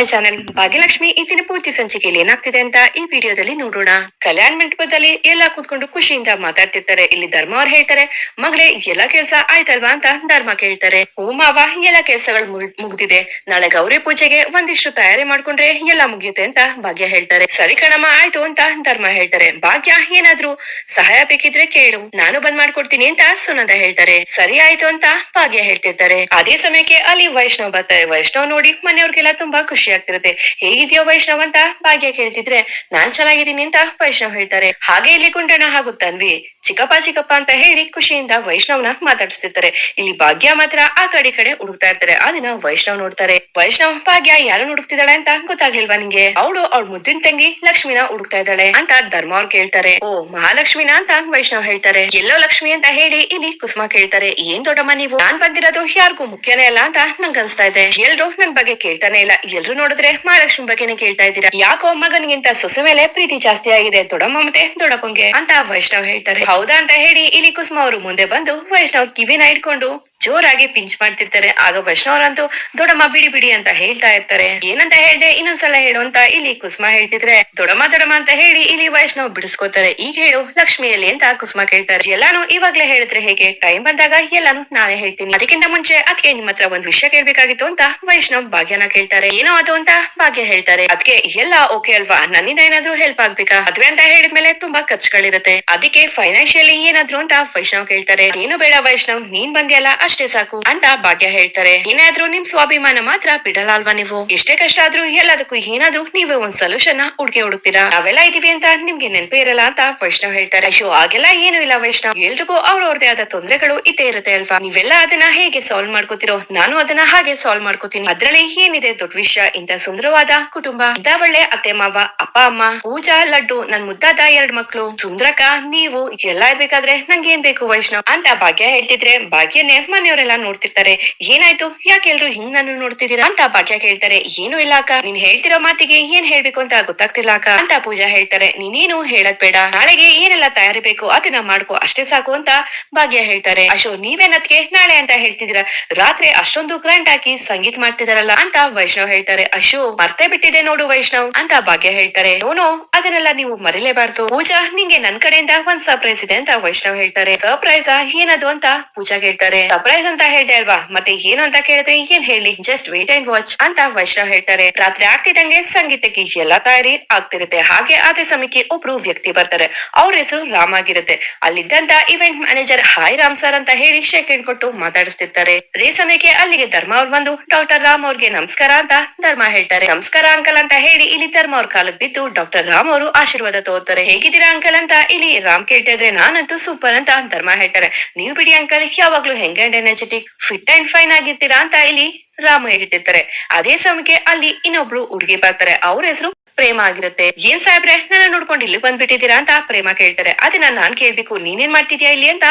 My channel Bhagyalakshmi ಇಂದಿನ ಪೂರ್ತಿ ಸಂಚಿಕೆಯಲ್ಲಿ ಏನಾಗ್ತಿದೆ ಅಂತ ಈ ವಿಡಿಯೋದಲ್ಲಿ ನೋಡೋಣ. ಕಲ್ಯಾಣ ಮಂಟಪದಲ್ಲಿ ಎಲ್ಲ ಕೂತ್ಕೊಂಡು ಖುಷಿಯಿಂದ ಮಾತಾಡ್ತಿರ್ತಾರೆ. ಇಲ್ಲಿ ಧರ್ಮ ಅವ್ರು ಹೇಳ್ತಾರೆ, ಮಗಳೇ, ಎಲ್ಲ ಕೆಲಸ ಆಯ್ತಲ್ವಾ ಅಂತ ಧರ್ಮ ಕೇಳ್ತಾರೆ. ಹೂ ಮಾವ, ಎಲ್ಲ ಕೆಲಸಗಳು ಮುಗ್ದಿದೆ. ನಾಳೆ ಗೌರಿ ಪೂಜೆಗೆ ಒಂದಿಷ್ಟು ತಯಾರಿ ಮಾಡ್ಕೊಂಡ್ರೆ ಎಲ್ಲ ಮುಗಿಯುತ್ತೆ ಅಂತ ಭಾಗ್ಯ ಹೇಳ್ತಾರೆ. ಸರಿ ಕಣಮ್ಮ, ಆಯ್ತು ಅಂತ ಧರ್ಮ ಹೇಳ್ತಾರೆ. ಭಾಗ್ಯ, ಏನಾದ್ರೂ ಸಹಾಯ ಬೇಕಿದ್ರೆ ಕೇಳು. ನಾನು ಬಂದ್ ಮಾಡ್ಕೊಡ್ತೀನಿ ಅಂತ ಸುನಂದ ಹೇಳ್ತಾರೆ. ಸರಿ ಆಯ್ತು ಅಂತ ಭಾಗ್ಯ ಹೇಳ್ತಿರ್ತಾರೆ. ಅದೇ ಸಮಯಕ್ಕೆ ಅಲ್ಲಿ ವೈಷ್ಣವ್ ಬರ್ತಾರೆ. ವೈಷ್ಣವ್ ನೋಡಿ ಮನೆಯವ್ರಿಗೆಲ್ಲ ತುಂಬಾ ಖುಷಿ ಆಗ್ತಿರುತ್ತೆ ಹೇಗಿದ್ಯೋ ವೈಷ್ಣವ್ ಅಂತ ಭಾಗ್ಯ ಕೇಳ್ತಿದ್ರೆ ನಾನ್ ಚೆನ್ನಾಗಿದ್ದೀನಿ ಅಂತ ವೈಷ್ಣವ್ ಹೇಳ್ತಾರೆ. ಹಾಗೆ ಇಲ್ಲಿ ಕುಂಟಣ ಹಾಗೂ ತನ್ವಿ ಚಿಕ್ಕಪ್ಪ ಚಿಕ್ಕಪ್ಪ ಅಂತ ಹೇಳಿ ಖುಷಿಯಿಂದ ವೈಷ್ಣವ್ನ ಮಾತಾಡಿಸ್ತಿರ್ತಾರೆ. ಇಲ್ಲಿ ಭಾಗ್ಯ ಮಾತ್ರ ಆ ಕಡೆ ಕಡೆ ಹುಡುಕ್ತಾ ಇರ್ತಾರೆ. ಅದನ್ನ ವೈಷ್ಣವ್ ನೋಡ್ತಾರೆ. ವೈಷ್ಣವ್, ಭಾಗ್ಯ ಯಾರು ಹುಡುಕ್ತಿದ್ದಾಳೆ ಅಂತ ಗೊತ್ತಾಗ್ಲಿಲ್ವಾ ನಿಂಗೆ? ಅವಳು ಅವಳ ಮುದ್ದಿನ ತಂಗಿ ಲಕ್ಷ್ಮಿನ ಹುಡುಕ್ತಾ ಇದ್ದಾಳೆ ಅಂತ ಧರ್ಮ ಅವ್ರು ಕೇಳ್ತಾರೆ. ಓ, ಮಹಾಲಕ್ಷ್ಮಿನ ಅಂತ ವೈಷ್ಣವ್ ಹೇಳ್ತಾರೆ. ಎಲ್ಲೋ ಲಕ್ಷ್ಮಿ ಅಂತ ಹೇಳಿ ಇಲ್ಲಿ ಕುಸುಮ ಕೇಳ್ತಾರೆ. ಏನ್ ದೊಡ್ಡಮ್ಮ ನೀವು? ನಾನ್ ಬಂದಿರೋದು ಯಾರಿಗೂ ಮುಖ್ಯನೇ ಅಲ್ಲ ಅಂತ ನಂಗ್ ಅನ್ಸ್ತಾ ಇದೆ. ಎಲ್ರು ನನ್ ಬಗ್ಗೆ ಕೇಳ್ತಾನೆ ಇಲ್ಲ. ಎಲ್ರು ನೋಡಿದ್ರೆ ಮಹಾಲಕ್ಷ್ಮಿ ಬಗ್ಗೆನೇ ಕೇಳ್ತಾ ಇದ್ದೀರಾ? ಯಾಕೋ ಮಗನಿಗಿಂತ ಸೊಸೆ ಮೇಲೆ ಪ್ರೀತಿ ಜಾಸ್ತಿ ಆಗಿದೆ. ದೊಡ್ಡಮ್ಮ ಮತ್ತೆ ದೊಡ್ಡಪ್ಪಂಗೆ ಅಂತ ವೈಷ್ಣವ್ ಹೇಳ್ತಾರೆ. ಹೌದಾ ಅಂತ ಹೇಳಿ ಇಲ್ಲಿ ಕುಸುಮ ಅವರು ಮುಂದೆ ಬಂದು ವೈಷ್ಣವ್ ಕಿವಿನ ಇಟ್ಕೊಂಡು ಜೋರಾಗಿ ಪಿಂಚ್ ಮಾಡ್ತಿರ್ತಾರೆ. ಆಗ ವೈಷ್ಣವರಂತೂ ದೊಡಮ್ಮ, ಬಿಡಿ ಬಿಡಿ ಅಂತ ಹೇಳ್ತಾ ಇರ್ತಾರೆ. ಏನಂತ ಹೇಳ್ದೆ, ಇನ್ನೊಂದ್ಸಲ ಹೇಳು ಅಂತ ಇಲ್ಲಿ ಕುಸುಮ ಹೇಳ್ತಿದ್ರೆ, ದೊಡಮ್ಮ ದೊಡಮ್ಮ ಅಂತ ಹೇಳಿ ಇಲ್ಲಿ ವೈಷ್ಣವ್ ಬಿಡಿಸ್ಕೋತಾರೆ. ಈಗ ಹೇಳು, ಲಕ್ಷ್ಮಿಯಲ್ಲಿ ಅಂತ ಕುಸುಮ ಕೇಳ್ತಾರೆ. ಎಲ್ಲಾನು ಇವಾಗ್ಲೇ ಹೇಳಿದ್ರೆ ಹೇಗೆ? ಟೈಮ್ ಬಂದಾಗ ಎಲ್ಲಾನು ನಾನೇ ಹೇಳ್ತೀನಿ. ಅದಕ್ಕಿಂತ ಮುಂಚೆ ಅದಕ್ಕೆ ನಿಮ್ಮ ಹತ್ರ ಒಂದ್ ವಿಷಯ ಕೇಳ್ಬೇಕಾಗಿತ್ತು ಅಂತ ವೈಷ್ಣವ್ ಭಾಗ್ಯನ ಕೇಳ್ತಾರೆ. ಏನೋ ಅದು ಅಂತ ಭಾಗ್ಯ ಹೇಳ್ತಾರೆ. ಅದಕ್ಕೆ ಎಲ್ಲ ಓಕೆ ಅಲ್ವಾ? ನನ್ನಿಂದ ಏನಾದ್ರು ಹೆಲ್ಪ್ ಆಗ್ಬೇಕಾ? ಮದ್ವೆ ಅಂತ ಹೇಳಿದ್ಮೇಲೆ ತುಂಬಾ ಖರ್ಚುಗಳಿರುತ್ತೆ. ಅದಕ್ಕೆ ಫೈನಾನ್ಶಿಯಲಿ ಏನಾದ್ರು ಅಂತ ವೈಷ್ಣವ್ ಕೇಳ್ತಾರೆ. ಏನು ಬೇಡ ವೈಷ್ಣವ್, ನೀನ್ ಬಂದ್ಯಲ್ಲ ಅಷ್ಟೇ ಸಾಕು ಅಂತ ಭಾಗ್ಯ ಹೇಳ್ತಾರೆ. ಏನಾದ್ರೂ ನಿಮ್ ಸ್ವಾಭಿಮಾನ ಮಾತ್ರ ಬಿಡಲಾಲ್ವಾ ನೀವು? ಎಷ್ಟೇ ಕಷ್ಟ ಆದ್ರೂ ಎಲ್ಲದಕ್ಕೂ ಏನಾದ್ರೂ ನೀವೇ ಒಂದ್ ಸೊಲ್ಯೂಷನ್ ಹುಡುಗಿ ಹುಡುಕ್ತೀರಾ ನಾವೆಲ್ಲ ಇದೀವಿ ಅಂತ ನಿಮ್ಗೆ ನೆನಪೇ ಇರಲ್ಲ ಅಂತ ವೈಷ್ಣವ್ ಹೇಳ್ತಾರೆ. ಅಶೋ ಹಾಗೆಲ್ಲ ಏನು ಇಲ್ಲ ವೈಷ್ಣವ್. ಎಲ್ರಿಗೂ ಅವ್ರವ್ರದೇ ಆದ ತೊಂದರೆಗಳು ಇದೇ ಇರುತ್ತೆ ಅಲ್ವಾ? ನೀವೆಲ್ಲ ಅದನ್ನ ಹೇಗೆ ಸಾಲ್ವ್ ಮಾಡ್ಕೋತಿರೋ? ನಾನು ಅದನ್ನ ಹಾಗೆ ಸಾಲ್ವ್ ಮಾಡ್ಕೋತೀನಿ. ಅದ್ರಲ್ಲಿ ಏನಿದೆ ದೊಡ್ಡ ವಿಷಯ? ಇಂತ ಸುಂದರವಾದ ಕುಟುಂಬ. ಇಂತ ಒಳ್ಳೆ ಅತ್ತೆ ಮಾವ, ಅಪ್ಪ, ಅಮ್ಮ, ಪೂಜಾ, ಲಡ್ಡು, ನನ್ ಮುದ್ದಾದ ಎರಡ್ ಮಕ್ಳು. ಸುಂದ್ರಕ ನೀವು ಎಲ್ಲ ಇರ್ಬೇಕಾದ್ರೆ ನಂಗೆ ಏನ್ ಬೇಕು ವೈಷ್ಣವ್? ಅಂತ ಭಾಗ್ಯ ಹೇಳ್ತಿದ್ರೆ ಭಾಗ್ಯನೇ ಮನೆಯವರೆಲ್ಲ ನೋಡ್ತಿರ್ತಾರೆ. ಏನಾಯ್ತು? ಯಾಕೆ ಎಲ್ರು ಹಿಂಗ್ ನಾನು ನೋಡ್ತಿದ್ದೀರಾ? ಅಂತ ಭಾಗ್ಯ ಕೇಳ್ತಾರೆ ಏನು ಇಲ್ಲ ಅಕ್ಕ. ನೀನ್ ಹೇಳ್ತಿರೋ ಮಾತಿಗೆ ಏನ್ ಹೇಳ್ಬೇಕು ಅಂತ ಗೊತ್ತಾಗ್ತಿಲ್ಲ ಅಕ್ಕ. ಅಂತ ಪೂಜಾ ಹೇಳ್ತಾರೆ. ನೀನೇನು ಹೇಳದ್ ಬೇಡ. ನಾಳೆಗೆ ಏನೆಲ್ಲ ತಯಾರಿ ಬೇಕು ಅದನ್ನ ಮಾಡ್ಕೋ. ಅಷ್ಟೇ ಸಾಕು ಅಂತ ಭಾಗ್ಯ ಹೇಳ್ತಾರೆ. ಅಶೋ ನೀವೇನತ್ಗೆ ನಾಳೆ ಅಂತ ಹೇಳ್ತಿದ್ದೀರಾ? ರಾತ್ರಿ ಅಷ್ಟೊಂದು ಗ್ರ್ಯಾಂಡ್ ಹಾಕಿ ಸಂಗೀತ ಮಾಡ್ತಿದಾರಲ್ಲ ಅಂತ ವೈಷ್ಣವ್ ಹೇಳ್ತಾರೆ. ಅಶೋ, ಮರ್ತೇ ಬಿಟ್ಟಿದೆ ನೋಡು ವೈಷ್ಣವ್ ಅಂತ ಭಾಗ್ಯ ಹೇಳ್ತಾರೆ. ನೋನು ಅದನ್ನೆಲ್ಲ ನೀವು ಮರಿಲೇಬಾರ್ದು. ಪೂಜಾ, ನಿಂಗೆ ನನ್ ಕಡೆಯಿಂದ ಒಂದ್ ಸರ್ಪ್ರೈಸ್ ಇದೆ ಅಂತ ವೈಷ್ಣವ್ ಹೇಳ್ತಾರೆ. ಸರ್ಪ್ರೈಸ್ ಏನದು ಅಂತ ಪೂಜಾ ಹೇಳ್ತಾರೆ. ಅಂತ ಹೇಳ್ದೆ ಅಲ್ವಾ? ಮತ್ತೆ ಏನು ಅಂತ ಕೇಳಿದ್ರೆ ಏನ್ ಹೇಳಿ? ಜಸ್ಟ್ ವೇಟ್ ಅಂಡ್ ವಾಚ್ ಅಂತ ವೈಷ್ಣವ್ ಹೇಳ್ತಾರೆ. ರಾತ್ರಿ ಆಗ್ತಿದ್ದಂಗೆ ಸಂಗೀತಕ್ಕೆ ಎಲ್ಲಾ ತಯಾರಿ ಆಗ್ತಿರುತ್ತೆ. ಹಾಗೆ ಅದೇ ಸಮಯಕ್ಕೆ ಒಬ್ರು ವ್ಯಕ್ತಿ ಬರ್ತಾರೆ. ಅವ್ರ ಹೆಸರು ರಾಮ್ ಆಗಿರುತ್ತೆ. ಅಲ್ಲಿದ್ದಂತ event manager hi Ram sir ಅಂತ ಹೇಳಿ ಶೇಕ್ ಕೊಟ್ಟು ಮಾತಾಡಿಸ್ತಿರ್ತಾರೆ. ಅದೇ ಸಮಯಕ್ಕೆ ಅಲ್ಲಿಗೆ ಧರ್ಮ ಅವ್ರು ಬಂದು ಡಾಕ್ಟರ್ ರಾಮ್ ಅವ್ರಿಗೆ ನಮಸ್ಕಾರ ಅಂತ ಧರ್ಮ ಹೇಳ್ತಾರೆ. ನಮಸ್ಕಾರ ಅಂಕಲ್ ಅಂತ ಹೇಳಿ ಇಲ್ಲಿ ಧರ್ಮ ಅವ್ರ ಕಾಲಕ್ ಬಿದ್ದು ಡಾಕ್ಟರ್ ರಾಮ್ ಅವರು ಆಶೀರ್ವಾದ ತಗೋತಾರೆ ಹೇಗಿದ್ದೀರಾ ಅಂಕಲ್ ಅಂತ ಇಲ್ಲಿ ರಾಮ್ ಕೇಳ್ತಾ ಇದ್ರೆ ನಾನಂತೂ ಸೂಪರ್ ಅಂತ ಧರ್ಮ ಹೇಳ್ತಾರೆ. ನೀವು ಬಿಡಿ ಅಂಕಲ್, ಯಾವಾಗ್ಲೂ ಹೆಂಗ್ ಎನರ್ಜೆಟಿಕ್ ಫಿಟ್ ಅಂಡ್ ಫೈನ್ ಆಗಿರ್ತೀರಾ ಅಂತ ಇಲ್ಲಿ ರಾಮ ಹೇಳ್ತಿರ್ತಾರೆ. ಅದೇ ಸಮಯಕ್ಕೆ ಅಲ್ಲಿ ಇನ್ನೊಬ್ರು ಹುಡುಗಿ ಬರ್ತಾರೆ. ಅವ್ರ ಹೆಸರು ಪ್ರೇಮ ಆಗಿರುತ್ತೆ. ಏನ್ ಸಾಹೇಬ್ರೆ, ನನ್ನ ನೋಡ್ಕೊಂಡು ಇಲ್ಲಿ ಬಂದ್ಬಿಟ್ಟಿದ್ದೀರಾ ಅಂತ ಪ್ರೇಮ ಕೇಳ್ತಾರೆ. ಅದನ್ನ ನಾನ್ ಕೇಳ್ಬೇಕು. ನೀನೇನ್ ಮಾಡ್ತಿದ್ಯಾ ಇಲ್ಲಿ ಅಂತ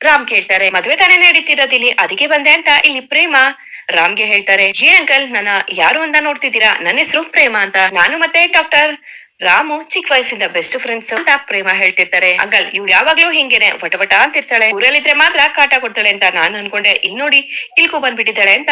ರಾಮ್ ಕೇಳ್ತಾರೆ. ಮದ್ವೆ ತಾನೇ ನಡೀತಿರೋದು ಇಲ್ಲಿ? ಅದಕ್ಕೆ ಬಂದೆ ಅಂತ ಇಲ್ಲಿ ಪ್ರೇಮ ರಾಮ್ಗೆ ಹೇಳ್ತಾರೆ. ಏನ್ ಅಂಕಲ್, ನನ್ನ ಯಾರು ಅಂತ ನೋಡ್ತಿದ್ದೀರಾ? ನನ್ನ ಹೆಸರು ಪ್ರೇಮ ಅಂತ. ನಾನು ಮತ್ತೆ ಡಾಕ್ಟರ್ ರಾಮು ಚಿಕ್ಕ ವಯಸ್ಸಿಂದ ಬೆಸ್ಟ್ ಫ್ರೆಂಡ್ಸ್ ಅಂತ ಪ್ರೇಮ ಹೇಳ್ತಿರ್ತಾರೆ. ಅಗಲ್ ಇವ್ ಯಾವಾಗ್ಲೂ ಹಿಂಗೇನೆ ವಟವಟ ಅಂತಿರ್ತಾಳೆ. ಊರಲ್ಲಿದ್ರೆ ಮಾತ್ರ ಕಾಟ ಕೊಡ್ತಾಳೆ ಅಂತ ನಾನ್ ಅನ್ಕೊಂಡೆ. ಇಲ್ಲಿ ನೋಡಿ ಇಲ್ಕೋ ಬಂದ್ಬಿಟ್ಟಿದ್ದಾಳೆ ಅಂತ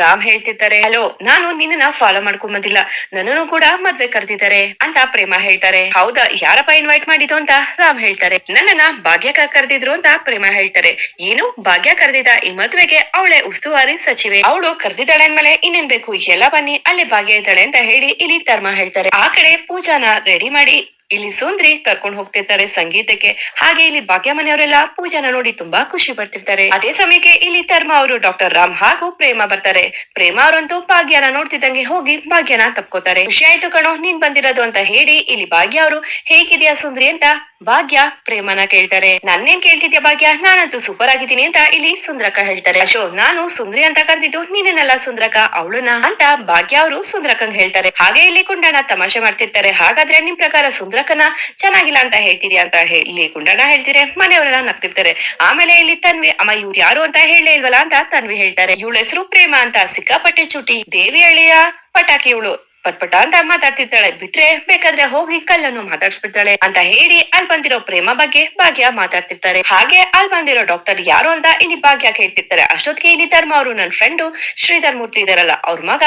ರಾಮ್ ಹೇಳ್ತಿರ್ತಾರೆ, ಹಲೋ, ನಾನು ನಿನ್ನ ಫಾಲೋ ಮಾಡ್ಕೊಂಡ್ ಬಂದಿಲ್ಲ. ನನ್ನನ್ನು ಕೂಡ ಮದ್ವೆ ಕರೆದಿದ್ದಾರೆ ಅಂತ ಪ್ರೇಮ ಹೇಳ್ತಾರೆ. ಹೌದಾ, ಯಾರಪ್ಪ ಇನ್ವೈಟ್ ಮಾಡಿದ್ದು ಅಂತ? ರಾಮ್ ಹೇಳ್ತಾರೆ. ನನ್ನನ್ನ ಭಾಗ್ಯಕ ಕರೆದಿದ್ರು ಅಂತ ಪ್ರೇಮ ಹೇಳ್ತಾರೆ. ಏನು? ಭಾಗ್ಯ ಕರೆದಿದ್ದ ಈ ಮದ್ವೆಗೆ ಅವಳೆ ಉಸ್ತುವಾರಿ ಸಚಿವೆ. ಅವಳು ಕರೆದಿದ್ದಾಳೆ ಅಂದ್ಮೇಲೆ ಇನ್ನೇನ್ ಬೇಕು? ಎಲ್ಲ ಬನ್ನಿ, ಅಲ್ಲಿ ಭಾಗ್ಯ ಇದ್ದಾಳೆ ಅಂತ ಹೇಳಿ ಇಲ್ಲಿ ಧರ್ಮ ಹೇಳ್ತಾರೆ. ಆ ಕಡೆ ಪೂಜಾನ ರೆಡಿ ಮಾಡಿ ಇಲ್ಲಿ ಸುಂದ್ರಿ ಕರ್ಕೊಂಡು ಹೋಗ್ತಿರ್ತಾರೆ ಸಂಗೀತಕ್ಕೆ. ಹಾಗೆ ಇಲ್ಲಿ ಭಾಗ್ಯ ಮನೆಯವರೆಲ್ಲ ಪೂಜಾನ ನೋಡಿ ತುಂಬಾ ಖುಷಿ ಪಡ್ತಿರ್ತಾರೆ. ಅದೇ ಸಮಯಕ್ಕೆ ಇಲ್ಲಿ ಧರ್ಮ ಅವರು ಡಾಕ್ಟರ್ ರಾಮ್ ಹಾಗೂ ಪ್ರೇಮ ಬರ್ತಾರೆ. ಪ್ರೇಮ ಅವರಂತೂ ಭಾಗ್ಯನ ನೋಡ್ತಿದ್ದಂಗೆ ಹೋಗಿ ಭಾಗ್ಯನ ತಪ್ಕೋತಾರೆ. ಖುಷಿ ಆಯ್ತು ಕಣೋ, ನೀನ್ ಬಂದಿರೋದು ಅಂತ ಹೇಳಿ ಇಲ್ಲಿ ಭಾಗ್ಯ ಅವರು, ಹೇಗಿದ್ಯಾ ಸುಂದ್ರಿ ಅಂತ ಭಾಗ್ಯ ಪ್ರೇಮನ ಕೇಳ್ತಾರೆ. ನನ್ನೇನ್ ಕೇಳ್ತಿದ್ಯಾ ಭಾಗ್ಯ? ನಾನಂತೂ ಸೂಪರ್ ಆಗಿದ್ದೀನಿ ಅಂತ ಇಲ್ಲಿ ಸುಂದ್ರಕ ಹೇಳ್ತಾರೆ. ಅಶೋ, ನಾನು ಸುಂದ್ರಿ ಅಂತ ಕರೆದಿದ್ದು ನೀನೇನಲ್ಲ ಸುಂದ್ರಕ? ಅವಳನ್ನ? ಅಂತ ಭಾಗ್ಯ ಅವರು ಸುಂದ್ರಕಂಗ್ ಹೇಳ್ತಾರೆ. ಹಾಗೆ ಇಲ್ಲಿ ಕುಂಡಣ ತಮಾಷೆ ಮಾಡ್ತಿರ್ತಾರೆ. ಹಾಗಾದ್ರೆ ನಿಮ್ ಪ್ರಕಾರ ಸುಂದ್ರಕನ ಚೆನ್ನಾಗಿಲ್ಲ ಅಂತ ಹೇಳ್ತೀರಿ ಅಂತ ಹೇಳಿ ಕುಂಡಣ್ಣ ಹೇಳ್ತೀರಿ ಮನೆಯವರೆಲ್ಲ ನಗ್ತಿರ್ತಾರೆ. ಆಮೇಲೆ ಇಲ್ಲಿ ತನ್ವಿ, ಅಮ್ಮ, ಇವ್ರು ಯಾರು ಅಂತ ಹೇಳೇ ಇಲ್ವಲ್ಲ? ಅಂತ ತನ್ವಿ ಹೇಳ್ತಾರೆ. ಇವಳ ಹೆಸರು ಪ್ರೇಮ ಅಂತ ಸಿಕ್ಕಾಪಟ್ಟೆ ಚುಟಿ ದೇವಿ ಅಳಿಯ ಪಟಾಕಿ ಇವಳು. ಪಟ್ಪಟ ಅಂತ ಮಾತಾಡ್ತಿರ್ತಾಳೆ. ಬಿಟ್ರೆ ಬೇಕಾದ್ರೆ ಹೋಗಿ ಕಲ್ಲನ್ನು ಮಾತಾಡ್ಸ್ಬಿಡ್ತಾಳೆ ಅಂತ ಹೇಳಿ ಅಲ್ಲಿ ಬಂದಿರೋ ಪ್ರೇಮ ಬಗ್ಗೆ ಭಾಗ್ಯ ಮಾತಾಡ್ತಿರ್ತಾರೆ. ಹಾಗೆ ಅಲ್ಲಿ ಬಂದಿರೋ ಡಾಕ್ಟರ್ ಯಾರು ಅಂತ ಇಲ್ಲಿ ಭಾಗ್ಯ ಕೇಳ್ತಿರ್ತಾರೆ. ಅಷ್ಟೊತ್ತಿಗೆ ಇಲ್ಲಿ ಧರ್ಮ ಅವರು ನನ್ನ ಫ್ರೆಂಡು ಶ್ರೀಧರ್ ಮೂರ್ತಿ ಇದಾರಲ್ಲ, ಅವ್ರ ಮಗ.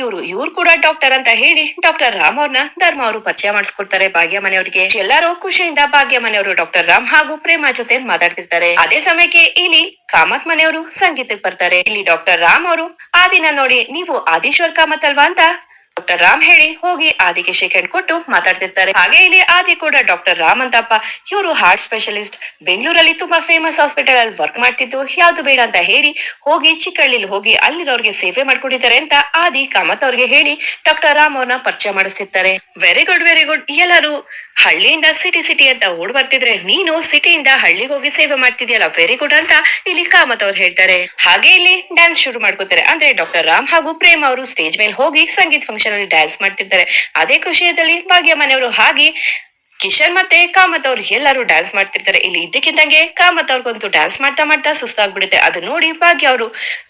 ಇವ್ರು ಇವ್ರು ಕೂಡ ಡಾಕ್ಟರ್ ಅಂತ ಹೇಳಿ ಡಾಕ್ಟರ್ ರಾಮ್ ಅವ್ರನ್ನ ಧರ್ಮ ಅವರು ಪರಿಚಯ ಮಾಡಿಸ್ಕೊಡ್ತಾರೆ ಭಾಗ್ಯ ಮನೆಯವರಿಗೆ. ಎಲ್ಲರೂ ಖುಷಿಯಿಂದ ಭಾಗ್ಯ ಮನೆಯವರು ಡಾಕ್ಟರ್ ರಾಮ್ ಹಾಗೂ ಪ್ರೇಮ ಜೊತೆ ಮಾತಾಡ್ತಿರ್ತಾರೆ. ಅದೇ ಸಮಯಕ್ಕೆ ಇಲ್ಲಿ ಕಾಮತ್ ಮನೆಯವರು ಸಂಗೀತಕ್ಕೆ ಬರ್ತಾರೆ. ಇಲ್ಲಿ ಡಾಕ್ಟರ್ ರಾಮ್ ಅವರು, ಆ ದಿನ ನೋಡಿ ನೀವು ಆದೀಶ್ವರ್ ಕಾಮತ್ ಅಲ್ವಾ? ಅಂತ ಡಾಕ್ಟರ್ ರಾಮ್ ಹೇಳಿ ಹೋಗಿ ಆದಿಗೆ ಹ್ಯಾಂಡ್ ಕೊಟ್ಟು ಮಾತಾಡ್ತಿರ್ತಾರೆ. ಹಾಗೆ ಇಲ್ಲಿ ಆದಿ ಕೂಡ ಡಾಕ್ಟರ್ ರಾಮ್ ಅಂತಪ್ಪ. ಇವರು ಹಾರ್ಟ್ ಸ್ಪೆಷಲಿಸ್ಟ್ ಬೆಂಗಳೂರಲ್ಲಿ ತುಂಬಾ ಫೇಮಸ್ ಹಾಸ್ಪಿಟಲ್ ಅಲ್ಲಿ ವರ್ಕ್ ಮಾಡ್ತಿದ್ದು. ಯಾವ್ದು ಬೇಡ ಅಂತ ಹೇಳಿ ಹೋಗಿ ಚಿಕ್ಕಳ್ಳಿಲಿ ಹೋಗಿ ಅಲ್ಲಿರೋರ್ಗೆ ಸೇವೆ ಮಾಡ್ಕೊಂಡಿದ್ದಾರೆ ಅಂತ ಆದಿ ಕಾಮತ್ ಅವ್ರಿಗೆ ಹೇಳಿ ಡಾಕ್ಟರ್ ರಾಮ್ ಅವ್ರನ್ನ ಪರಿಚಯ ಮಾಡಿಸ್ತಿರ್ತಾರೆ. ವೆರಿ ಗುಡ್ ವೆರಿ ಗುಡ್ ಎಲ್ಲರೂ ಹಳ್ಳಿಯಿಂದ ಸಿಟಿ ಸಿಟಿ ಅಂತ ಓಡ್ ಬರ್ತಿದ್ರೆ ನೀನು ಸಿಟಿಯಿಂದ ಹಳ್ಳಿಗೆ ಹೋಗಿ ಸೇವೆ ಮಾಡ್ತಿದ್ಯಲ್ಲ ವೆರಿ ಗುಡ್ ಅಂತ ಇಲ್ಲಿ ಕಾಮತ್ ಅವ್ರು ಹೇಳ್ತಾರೆ. ಹಾಗೆ ಇಲ್ಲಿ ಡ್ಯಾನ್ಸ್ ಶುರು ಮಾಡ್ಕೋತಾರೆ. ಅಂದ್ರೆ ಡಾಕ್ಟರ್ ರಾಮ್ ಹಾಗೂ ಪ್ರೇಮ್ ಅವರು ಸ್ಟೇಜ್ ಮೇಲೆ ಹೋಗಿ ಸಂಗೀತ ಫಂಕ್ಷನ್ ಅಲ್ಲಿ ಡ್ಯಾನ್ಸ್ ಮಾಡ್ತಿರ್ತಾರೆ. ಅದೇ ಖುಷಿಯಲ್ಲಿ ಭಾಗ್ಯ ಮನೆಯವರು ಹಾಗೆ ಕಿಶನ್ ಮತ್ತೆ ಕಾಮತ್ ಅವ್ರು ಎಲ್ಲರೂ ಡ್ಯಾನ್ಸ್ ಮಾಡ್ತಿರ್ತಾರೆ. ಇಲ್ಲಿ ಇದ್ದಕ್ಕಿದ್ದಂಗೆ ಕಾಮತ್ ಅವ್ರಿಗಂತೂ ಡ್ಯಾನ್ಸ್ ಮಾಡ್ತಾ ಮಾಡ್ತಾ ಸುಸ್ತಾಗ್ಬಿಡುತ್ತೆ. ಅದು ನೋಡಿ ಭಾಗ್ಯ ಅವರು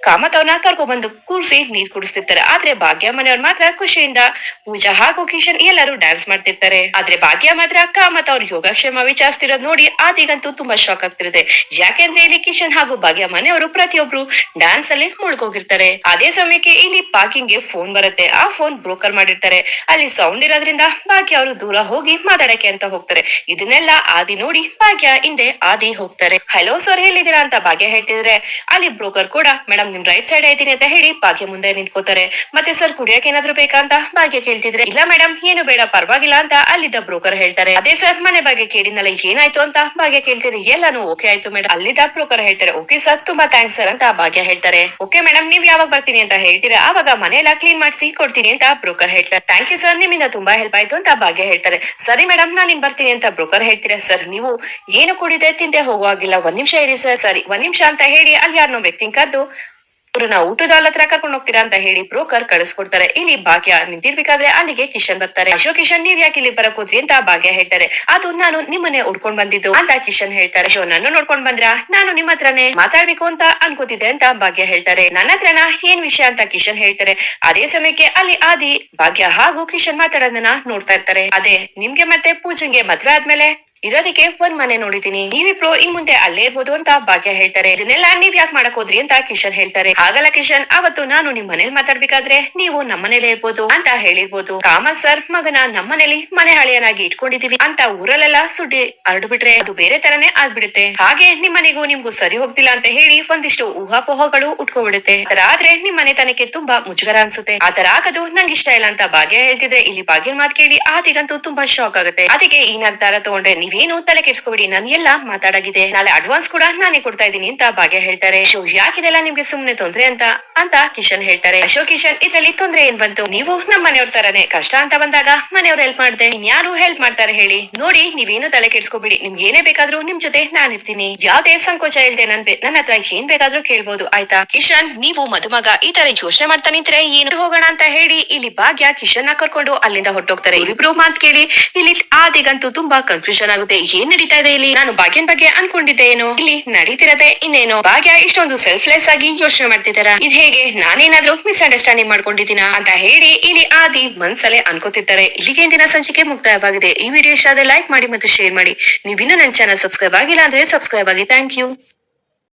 ಕಾಮತ್ ಅವ್ರನ್ನ ಕರ್ಕೊಂಡ್ಬಂದು ಕೂರ್ಸಿ ನೀರ್ ಕುಡಿಸ್ತಿರ್ತಾರೆ. ಆದ್ರೆ ಭಾಗ್ಯ ಮನೆಯವ್ರು ಮಾತ್ರ ಖುಷಿಯಿಂದ ಪೂಜಾ ಹಾಗೂ ಕಿಶನ್ ಎಲ್ಲರೂ ಡ್ಯಾನ್ಸ್ ಮಾಡ್ತಿರ್ತಾರೆ. ಆದ್ರೆ ಭಾಗ್ಯ ಮಾತ್ರ ಕಾಮತ್ ಅವ್ರ ಯೋಗಕ್ಷೇಮ ವಿಚಾರಿಸ್ತಿರೋದು ನೋಡಿ ಆದಿಗಂತೂ ತುಂಬಾ ಶಾಕ್ ಆಗ್ತಿರುತ್ತೆ. ಯಾಕೆಂದ್ರೆ ಇಲ್ಲಿ ಕಿಶನ್ ಹಾಗೂ ಭಾಗ್ಯ ಮನೆಯವರು ಪ್ರತಿಯೊಬ್ರು ಡ್ಯಾನ್ಸ್ ಅಲ್ಲಿ ಮುಳ್ಗೋಗಿರ್ತಾರೆ. ಅದೇ ಸಮಯಕ್ಕೆ ಇಲ್ಲಿ ಪಾರ್ಕಿಂಗ್ಗೆ ಫೋನ್ ಬರುತ್ತೆ. ಆ ಫೋನ್ ಬ್ರೋಕರ್ ಮಾಡಿರ್ತಾರೆ. ಅಲ್ಲಿ ಸೌಂಡ್ ಇರೋದ್ರಿಂದ ಭಾಗ್ಯ ಅವರು ದೂರ ಹೋಗಿ ಮಾತಾಡಕ್ಕೆ ಅಂತ ಹೋಗ್ತಾರೆ. ಇದನ್ನೆಲ್ಲ ಆದಿ ನೋಡಿ ಭಾಗ್ಯ ಹಿಂದೆ ಆದಿ ಹೋಗ್ತಾರೆ. ಹಲೋ ಸರ್ ಎಲ್ಲಿದ್ದೀರಾ ಅಂತ ಭಾಗ್ಯ ಹೇಳ್ತಿದ್ರೆ, ಅಲ್ಲಿ ಬ್ರೋಕರ್ ಕೂಡ ಮೇಡಮ್ ನಿಮ್ ರೈಟ್ ಸೈಡ್ ಐತೀನಿ ಅಂತ ಹೇಳಿ ಭಾಗ್ಯ ಮುಂದೆ ನಿಂತ್ಕೋತಾರೆ. ಮತ್ತೆ ಸರ್ ಕುಡಿಯಕ್ಕೆ ಏನಾದ್ರು ಬೇಕಾ ಅಂತ ಭಾಗ್ಯ ಕೇಳ್ತಿದ್ರೆ, ಇಲ್ಲ ಮೇಡಮ್ ಏನು ಬೇಡ, ಪರವಾಗಿಲ್ಲ ಅಂತ ಅಲ್ಲಿದ್ದ ಬ್ರೋಕರ್ ಹೇಳ್ತಾರೆ. ಅದೇ ಸರ್ ಮನೆ ಬಗ್ಗೆ ಕೇಳಿದ್ನಲ್ಲ, ಏನಾಯ್ತು ಅಂತ ಭಾಗ್ಯ ಕೇಳ್ತಿದ್ರೆ, ಎಲ್ಲಾನು ಓಕೆ ಆಯ್ತು ಮೇಡಮ್ ಅಲ್ಲಿದ್ದ ಬ್ರೋಕರ್ ಹೇಳ್ತಾರೆ ಓಕೆ ಸರ್ ತುಂಬಾ ಥ್ಯಾಂಕ್ಸ್ ಸರ್ ಅಂತ ಭಾಗ್ಯ ಹೇಳ್ತಾರೆ. ಓಕೆ ಮೇಡಮ್ ನೀವ್ ಯಾವಾಗ ಬರ್ತೀನಿ ಅಂತ ಹೇಳ್ತೀರಾ? ಆವಾಗ ಮನೆ ಎಲ್ಲ ಕ್ಲೀನ್ ಮಾಡಿಸಿ ಕೊಡ್ತೀನಿ ಅಂತ ಬ್ರೋಕರ್ ಹೇಳ್ತಾರೆ. ಥ್ಯಾಂಕ್ ಯು ಸರ್ ನಿಮ್ಮಿಂದ ತುಂಬಾ ಹೆಲ್ಪ್ ಆಯ್ತು ಅಂತ ಭಾಗ್ಯ ಹೇಳ್ತಾರೆ. ಸರಿ ಮೇಡಮ್ ನಾನು ಇನ್ ಬರ್ತೀನಿ ಅಂತ ಬ್ರೋಕರ್ ಹೇಳ್ತೀರಾ? ಸರ್, ನೀವು ಏನು ಕುಡಿದೆ ತಿಂದೆ ಹೋಗುವಾಗಿಲ್ಲ. ಒಂದ್ ನಿಮಿಷ ಇರಿ ಸರ್, ಸರಿ. ಒಂದ್ ನಿಮಿಷ ಅಂತ ಹೇಳಿ ಅಲ್ಲಿ ಯಾರನ್ನೋ ವ್ಯಕ್ತಿ ಕರೆದು ಅವ್ರನ್ನ ಊಟದ ಹತ್ರ ಕರ್ಕೊಂಡು ಹೋಗ್ತೀರಾ ಅಂತ ಹೇಳಿ ಬ್ರೋಕರ್ ಕಳಿಸ್ಕೊಡ್ತಾರೆ. ಇಲ್ಲಿ ಭಾಗ್ಯ ನಿಂತಿರ್ಬೇಕಾದ್ರೆ ಅಲ್ಲಿಗೆ ಕಿಶನ್ ಬರ್ತಾರೆ. ಅಶೋಕ್, ಕಿಶನ್, ನೀವ್ ಯಾಕೆ ಇಲ್ಲಿ ಬರಕ್ ಹೋದ್ರಿ ಅಂತ ಭಾಗ್ಯ ಹೇಳ್ತಾರೆ. ಅದು ನಾನು ನಿಮ್ಮನ್ನೇ ಉಡ್ಕೊಂಡ್ ಬಂದಿದ್ದು ಅಂತ ಕಿಶನ್ ಹೇಳ್ತಾರೆ. ಶೋ ನನ್ನ ನೋಡ್ಕೊಂಡ್ ಬಂದ್ರ? ನಾನು ನಿಮ್ಮ ಹತ್ರನೇ ಮಾತಾಡ್ಬೇಕು ಅಂತ ಅನ್ಕೋತಿದ್ದೆ ಅಂತ ಭಾಗ್ಯ ಹೇಳ್ತಾರೆ. ನನ್ನ ಹತ್ರನ? ಏನ್ ವಿಷಯ ಅಂತ ಕಿಶನ್ ಹೇಳ್ತಾರೆ. ಅದೇ ಸಮಯಕ್ಕೆ ಅಲ್ಲಿ ಆದಿ, ಭಾಗ್ಯ ಹಾಗೂ ಕಿಶನ್ ಮಾತಾಡೋದನ್ನ ನೋಡ್ತಾ ಇರ್ತಾರೆ. ಅದೇ, ನಿಮ್ಗೆ ಮತ್ತೆ ಪೂಜೆಗೆ ಮದ್ವೆ ಆದ್ಮೇಲೆ ಇರೋದಕ್ಕೆ ಒಂದ್ ಮನೆ ನೋಡಿದೀನಿ ನೀವಿಬ್ರು ಇನ್ ಮುಂದೆ ಅಲ್ಲೇ ಇರ್ಬೋದು ಅಂತ ಭಾಗ್ಯ ಹೇಳ್ತಾರೆ. ಇದನ್ನೆಲ್ಲ ನೀವ್ ಯಾಕೆ ಮಾಡಕ್ ಹೋದ್ರಿ ಅಂತ ಕಿಶನ್ ಹೇಳ್ತಾರೆ. ಆಗಲ್ಲ ಕಿಶನ್, ಅವತ್ತು ನಾನು ನಿಮ್ ಮನೇಲಿ ಮಾತಾಡ್ಬೇಕಾದ್ರೆ ನೀವು ನಮ್ಮ ಮನೇಲೆ ಇರ್ಬೋದು ಅಂತ ಹೇಳಿರ್ಬೋದು. ಕಾಮತ್ ಸರ್, ಮಗನ ನಮ್ಮ ಮನೇಲಿ ಮನೆ ಹಳೆಯನಾಗಿ ಇಟ್ಕೊಂಡಿದೀವಿ ಅಂತ ಊರಲ್ಲೆಲ್ಲ ಸುದ್ದಿ ಹರಡ್ಬಿಟ್ರೆ ಅದು ಬೇರೆ ತರನೇ ಆಗ್ಬಿಡುತ್ತೆ. ಹಾಗೆ ನಿಮ್ ಮನೆಗೂ ನಿಮ್ಗೂ ಸರಿ ಹೋಗ್ತಿಲ್ಲ ಅಂತ ಹೇಳಿ ಒಂದಿಷ್ಟು ಊಹಾಪೋಹಗಳು ಉಟ್ಕೊಬಿಡುತ್ತೆ. ಆದ್ರೆ ನಿಮ್ ಮನೆತನಕ್ಕೆ ತುಂಬಾ ಮುಜುಗರ ಅನ್ಸುತ್ತೆ. ಆತರ ಆಗದು ನಂಗೆ ಇಷ್ಟ ಇಲ್ಲ ಅಂತ ಭಾಗ್ಯ ಹೇಳ್ತಿದ್ರೆ ಇಲ್ಲಿ ಭಾಗ್ಯನ್ ಮಾತು ಕೇಳಿ ಆದಿಗಂತೂ ತುಂಬಾ ಶಾಕ್ ಆಗುತ್ತೆ. ಅದಕ್ಕೆ ಈ ನಿರ್ಧಾರ ತಗೊಂಡ್ರೆ ನೀವೇನು ತಲೆ ಕೆಡ್ಸ್ಕೊಬಿಡಿ, ನಾನು ಎಲ್ಲ ಮಾತಾಡಾಗಿದೆ. ನಾಳೆ ಅಡ್ವಾನ್ಸ್ ಕೂಡ ನಾನೇ ಕೊಡ್ತಾ ಇದ್ದೀನಿ ಅಂತ ಭಾಗ್ಯ ಹೇಳ್ತಾರೆ. ಶೋ ಯಾಕಿದೆಲ್ಲ ನಿಮ್ಗೆ ಸುಮ್ನೆ ತೊಂದ್ರೆ ಅಂತ? ಅಂತ ಕಿಶನ್ ಹೇಳ್ತಾರೆ. ಅಶೋಕ್, ಕಿಶನ್, ಇದ್ರಲ್ಲಿ ತೊಂದ್ರೆ ಏನ್ ಬಂತು? ನೀವು ನಮ್ಮ ಮನೆಯವ್ರ ತರನೇ ಕಷ್ಟ ಅಂತ ಬಂದಾಗ ಮನೆಯವ್ರು ಹೆಲ್ಪ್ ಮಾಡ್ದೆ. ಇನ್ಯಾರು ಹೆಲ್ಪ್ ಮಾಡ್ತಾರೆ ಹೇಳಿ? ನೋಡಿ, ನೀವೇನು ತಲೆ ಕೆಡ್ಸ್ಕೊಬಿಡಿ. ನಿಮ್ಗೆ ಏನೇ ಬೇಕಾದ್ರೂ ನಿಮ್ ಜೊತೆ ನಾನ್ ಇರ್ತೀನಿ. ಯಾವ್ದೇ ಸಂಕೋಚ ಇಲ್ದೆ ನನ್ ನನ್ನ ಹತ್ರ ಏನ್ ಬೇಕಾದ್ರೂ ಕೇಳ್ಬೋದು, ಆಯ್ತಾ? ಕಿಶನ್, ನೀವು ಮದುಮಗ ಈ ತರ ಯೋಚನೆ ಮಾಡ್ತಾ ನಿಂತ್ರೆ ಏನು ಹೋಗೋಣ ಅಂತ ಹೇಳಿ ಇಲ್ಲಿ ಭಾಗ್ಯ ಕಿಶನ್ನ ಕರ್ಕೊಂಡು ಅಲ್ಲಿಂದ ಹೊರಟೋಗ್ತಾರೆ. ಇಬ್ರು ಮಾತ್ ಕೇಳಿ ಇಲ್ಲಿ ಆದಿಗಂತೂ ತುಂಬಾ ಕನ್ಫ್ಯೂಷನ್ ಏನ್ ನಡೀತಾ ಇದೆ ಇಲ್ಲಿ? ನಾನು ಭಾಗ್ಯನ್ ಬಗ್ಗೆ ಅನ್ಕೊಂಡಿದ್ದೆ ಏನು ಇಲ್ಲಿ ನಡೀತಿರತ್ತೆ ಇನ್ನೇನು? ಭಾಗ್ಯ ಇಷ್ಟೊಂದು ಸೆಲ್ಫ್ಲೆಸ್ ಆಗಿ ಯೋಚನೆ ಮಾಡ್ತಿದ್ದಾರ? ಇದ್ ಹೇಗೆ ನಾನೇನಾದ್ರೂ ಮಿಸ್ಅಂಡರ್ಸ್ಟ್ಯಾಂಡಿಂಗ್ ಮಾಡ್ಕೊಂಡಿದ್ದೀನಾ ಅಂತ ಹೇಳಿ ಇಲ್ಲಿ ಆದಿ ಮನ್ಸಲ್ಲೇ ಅನ್ಕೋತಿರ್ತಾರೆ. ಇಲ್ಲಿಗೆ ಇಂದಿನ ಸಂಚಿಕೆ ಮುಕ್ತಾಯವಾಗಿದೆ. ಈ ವಿಡಿಯೋ ಇಷ್ಟ ಆದ್ರೆ ಲೈಕ್ ಮಾಡಿ ಮತ್ತು ಶೇರ್ ಮಾಡಿ. ನೀವಿನ್ನೂ ನನ್ನ ಚಾನಲ್ ಸಬ್ಸ್ಕ್ರೈಬ್ ಆಗಿಲ್ಲ ಅಂದ್ರೆ ಸಬ್ಸ್ಕ್ರೈಬ್ ಆಗಿ. Thank you